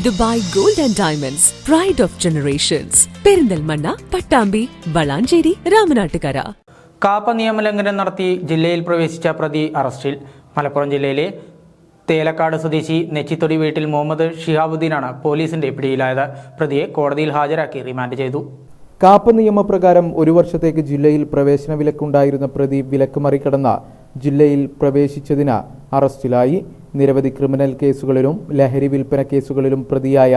Dubai gold and diamonds pride of generations Perinthalmanna Pattambi Valanchery Ramanattukara. KAAPA നിയമലംഘനം നടത്തി ജില്ലയിൽ പ്രവേശിച്ച പ്രതി അറസ്റ്റിൽ മലപ്പുറം ജില്ലയിലെ തേലക്കാട് സ്വദേശി നെച്ചിത്തൊടി വീട്ടിൽ മുഹമ്മദ് ഷിഹാബുദ്ദീനാണ് പോലീസിന്റെ പിടിയിലായത്. പ്രതിയെ കോടതിയിൽ ഹാജരാക്കി റിമാൻഡ് ചെയ്തു. കാപ്പ് നിയമപ്രകാരം ഒരു വർഷത്തേക്ക് ജില്ലയിൽ പ്രവേശന വിലക്കുണ്ടായിരുന്ന പ്രതി വിലക്ക് മറികടന്ന ജില്ലയിൽ പ്രവേശിച്ചതിന് അറസ്റ്റിലായി. നിരവധി ക്രിമിനൽ കേസുകളിലും ലഹരി വിൽപ്പന കേസുകളിലും പ്രതിയായ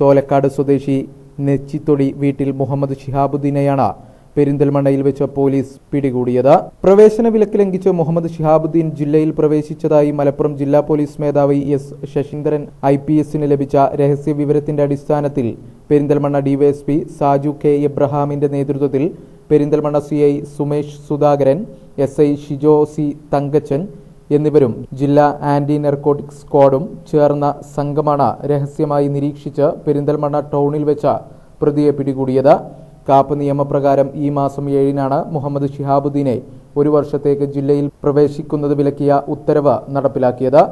തോലക്കാട് സ്വദേശി നെച്ചിത്തൊടി വീട്ടിൽ മുഹമ്മദ് ഷിഹാബുദ്ദീനെയാണ് പെരിന്തൽമണ്ണയിൽ വെച്ച് പോലീസ് പിടികൂടിയത്. പ്രവേശന വിലക്ക് ലംഘിച്ച് മുഹമ്മദ് ഷിഹാബുദ്ദീൻ ജില്ലയിൽ പ്രവേശിച്ചതായി മലപ്പുറം ജില്ലാ പോലീസ് മേധാവി എസ് ശശീന്ദ്രൻ ഐ പി എസിന് ലഭിച്ച രഹസ്യ വിവരത്തിന്റെ അടിസ്ഥാനത്തിൽ പെരിന്തൽമണ്ണ ഡിവൈഎസ്പി സാജു കെ എബ്രഹാമിന്റെ നേതൃത്വത്തിൽ Perinthalmanna C I Sumesh Sudhakaran S I Shijo C Thankachan എന്നിവരും ജില്ലാ ആന്റി നെർക്കോട്ടിക് സ്ക്വാഡും ചേർന്ന സംഘമാണ് രഹസ്യമായി നിരീക്ഷിച്ച് പെരിന്തൽമണ്ണ ടൗണിൽ വെച്ച പ്രതിയെ പിടികൂടിയത്. കാപ്പ് നിയമപ്രകാരം ഈ മാസം ഏഴിനാണ് മുഹമ്മദ് ഷിഹാബുദ്ദീനെ ഒരു വർഷത്തേക്ക് ജില്ലയിൽ പ്രവേശിക്കുന്നത് വിലക്കിയ ഉത്തരവ് നടപ്പിലാക്കിയത്.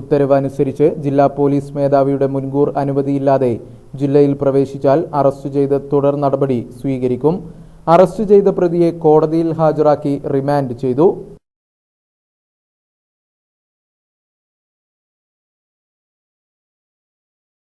ഉത്തരവ് അനുസരിച്ച് ജില്ലാ പോലീസ് മേധാവിയുടെ മുൻകൂർ അനുമതിയില്ലാതെ ജില്ലയിൽ പ്രവേശിച്ചാൽ അറസ്റ്റ് ചെയ്ത് തുടർ നടപടി സ്വീകരിക്കും. അറസ്റ്റ് ചെയ്ത പ്രതിയെ കോടതിയിൽ ഹാജരാക്കി റിമാൻഡ് ചെയ്തു.